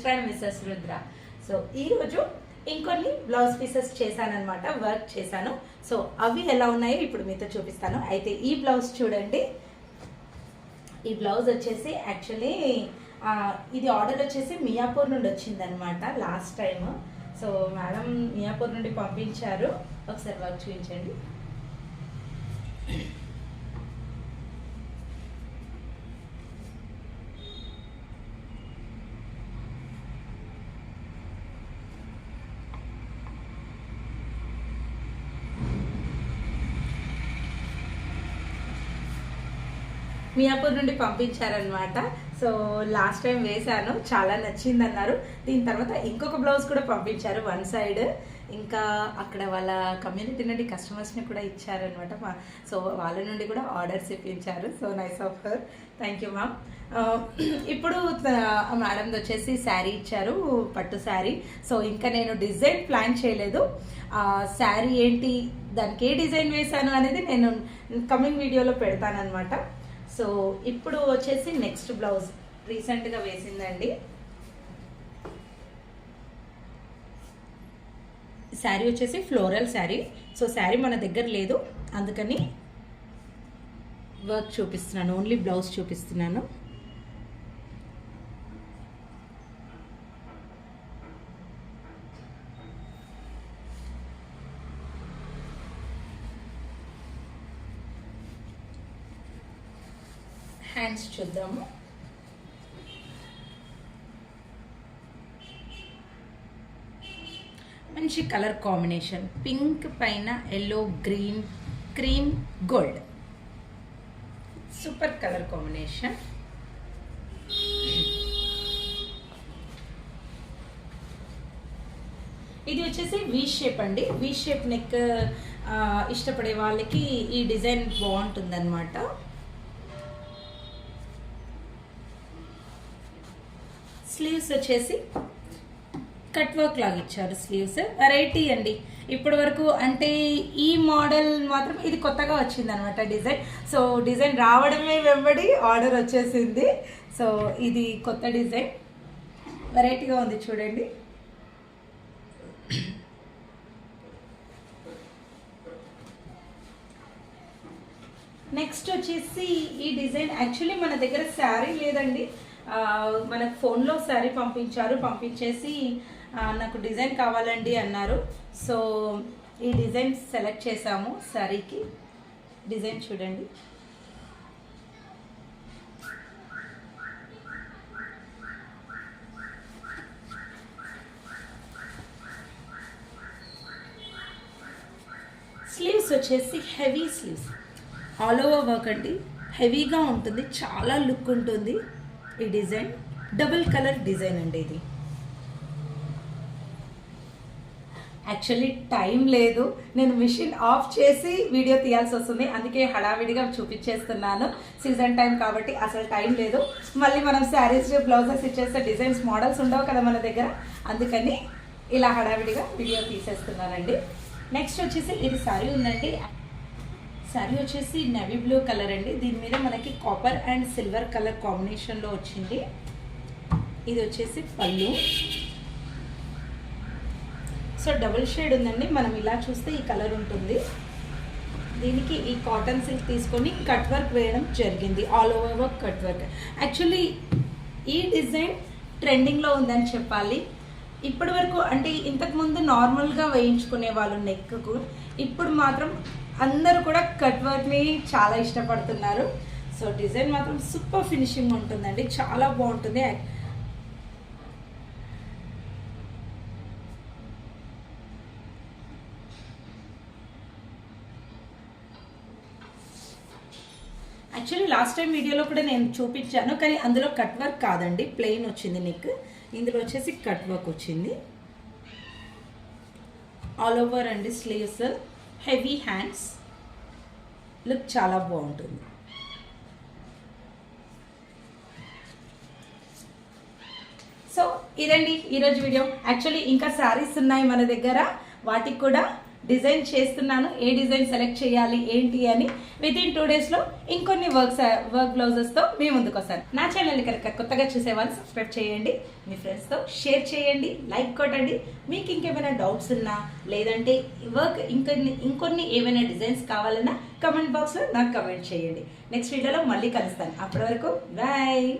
Mr and Mrs Rudra so ఈరోజు ఇంకొన్ని blouse pieces చేశానమాట వర్క్ చేశాను. సో అవి ఎలా ఉన్నాయో ఇప్పుడు మీతో చూపిస్తాను. అయితే ఈ బ్లౌజ్ చూడండి. ఈ బ్లౌజ్ వచ్చేసి యాక్చువల్లీ ఇది ఆర్డర్ వచ్చేసి మియాపూర్ నుండి వచ్చిందనమాట last time so madam Miyapur నుండి పంపించారు. ఒకసారి వర్క్ చూపించండి. మియాపూర్ నుండి పంపించారనమాట సో లాస్ట్ టైం వేశాను. చాలా నచ్చింది అన్నారు దీని తర్వాత ఇంకొక బ్లౌజ్ కూడా పంపించారు వన్ సైడ్. ఇంకా అక్కడ వాళ్ళ కమ్యూనిటీ నుండి కస్టమర్స్ని కూడా ఇచ్చారనమాట మా సో వాళ్ళ నుండి కూడా ఆర్డర్స్ ఇప్పించారు. So nice of her thank you ma'am ఇప్పుడు మేడంది వచ్చేసి శారీ ఇచ్చారు పట్టు శారీ. సో ఇంకా నేను డిజైన్ ప్లాన్ చేయలేదు. శారీ ఏంటి దానికి ఏ డిజైన్ వేశాను అనేది నేను కమింగ్ వీడియోలో పెడతానమాట సో ఇప్పుడు వచ్చేసి నెక్స్ట్ బ్లౌజ్ రీసెంట్గా వేసిందండి. శారీ వచ్చేసి ఫ్లోరల్ శారీ. సో శారీ మన దగ్గర లేదు. అందుకని వర్క్ చూపిస్తున్నాను. ఓన్లీ బ్లౌజ్ చూపిస్తున్నాను. హ్యాండ్స్ చూద్దాము. మంచి కలర్ కాంబినేషన్. పింక్ పైన yellow green cream gold super colour combination. ఇది వచ్చేసి వి షేప్ అండి. వి షేప్ నెక్ ఇష్టపడే వాళ్ళకి ఈ డిజైన్ బాగుంటుంది స్లీవ్స్ వచ్చేసి కట్ వర్క్ లాగా ఇచ్చారు స్లీవ్స్. వెరైటీ అండి. ఇప్పటి వరకు అంటే ఈ మోడల్ మాత్రం ఇది కొత్తగా వచ్చింది అనమాట డిజైన్. సో డిజైన్ రావడమే వెంబడి ఆర్డర్ వచ్చేసింది. సో ఇది కొత్త డిజైన్. వెరైటీగా ఉంది చూడండి. నెక్స్ట్ వచ్చేసి ఈ డిజైన్. యాక్చువల్లీ మన దగ్గర శారీ లేదండి. మనకు ఫోన్లో శారీ పంపించారు పంపించేసి నాకు డిజైన్ కావాలండి అన్నారు. సో ఈ డిజైన్ సెలెక్ట్ చేసాము శారీకి. డిజైన్ చూడండి. స్లీవ్స్ వచ్చేసి heavy sleeves. All over work అండి. హెవీగా ఉంటుంది చాలా లుక్ ఉంటుంది. ఈ డిజైన్ డబుల్ కలర్ డిజైన్ అండి ఇది. యాక్చువల్లీ టైం లేదు. నేను మిషన్ ఆఫ్ చేసి వీడియో తీయాల్సి వస్తుంది. అందుకే హడావిడిగా చూపించేస్తున్నాను. సీజన్ టైం కాబట్టి అసలు టైం లేదు. మళ్ళీ మనం శారీస్ బ్లౌజెస్ ఇచ్చేస్తే డిజైన్స్ మోడల్స్ ఉండవు కదా మన దగ్గర. అందుకని ఇలా హడావిడిగా వీడియో తీసేస్తున్నానండి. నెక్స్ట్ వచ్చేసి ఇది సారీ ఉందండి. శారీ వచ్చేసి నెవీ బ్లూ కలర్ అండి. దీని మీద మనకి కాపర్ అండ్ సిల్వర్ కలర్ కాంబినేషన్లో వచ్చింది. ఇది వచ్చేసి పళ్ళు. సో డబుల్ షేడ్ ఉందండి. మనం ఇలా చూస్తే ఈ కలర్ ఉంటుంది. దీనికి ఈ కాటన్ సిల్క్ తీసుకొని కట్ వర్క్ వేయడం జరిగింది. All over work cut work actually ఈ డిజైన్ ట్రెండింగ్లో ఉందని చెప్పాలి. ఇప్పటి వరకు అంటే ఇంతకుముందు నార్మల్గా వేయించుకునే వాళ్ళు నెక్కు. ఇప్పుడు మాత్రం అందరూ కూడా కట్ వర్క్ని చాలా ఇష్టపడుతున్నారు. సో డిజైన్ మాత్రం సూపర్ ఫినిషింగ్ ఉంటుందండి. చాలా బాగుంటుంది. యాక్చువల్లీ లాస్ట్ టైం వీడియోలో కూడా నేను చూపించాను కానీ అందులో కట్ వర్క్ కాదండి. ప్లెయిన్ వచ్చింది నెక్ ఇందులో వచ్చేసి కట్ వర్క్ వచ్చింది. ఆల్ ఓవర్ అండి స్లీవ్స్ హెవీ హ్యాండ్స్ లుక్ చాలా బాగుంటుంది. సో ఇదండి ఈరోజు వీడియో యాక్చువల్లీ ఇంకా శారీస్ ఉన్నాయి మన దగ్గర. వాటికి కూడా డిజైన్ చేస్తున్నాను. ఏ డిజైన్ సెలెక్ట్ చేయాలి ఏంటి అని విత్ ఇన్ టూ డేస్లో ఇంకొన్ని వర్క్స్ వర్క్ బ్లౌజెస్తో మీ ముందుకు వస్తాను. నా ఛానల్ని కనుక కొత్తగా చూసే వాళ్ళు సబ్స్క్రైబ్ చేయండి. మీ ఫ్రెండ్స్తో షేర్ చేయండి లైక్ కొట్టండి. మీకు ఇంకేమైనా డౌట్స్ ఉన్నా లేదంటే వర్క్ ఇంకొన్ని ఇంకొన్ని ఏమైనా డిజైన్స్ కావాలన్నా కమెంట్ బాక్స్లో నాకు కమెంట్ చేయండి. నెక్స్ట్ వీడియోలో మళ్ళీ కలుస్తాను. అప్పటి వరకు బాయ్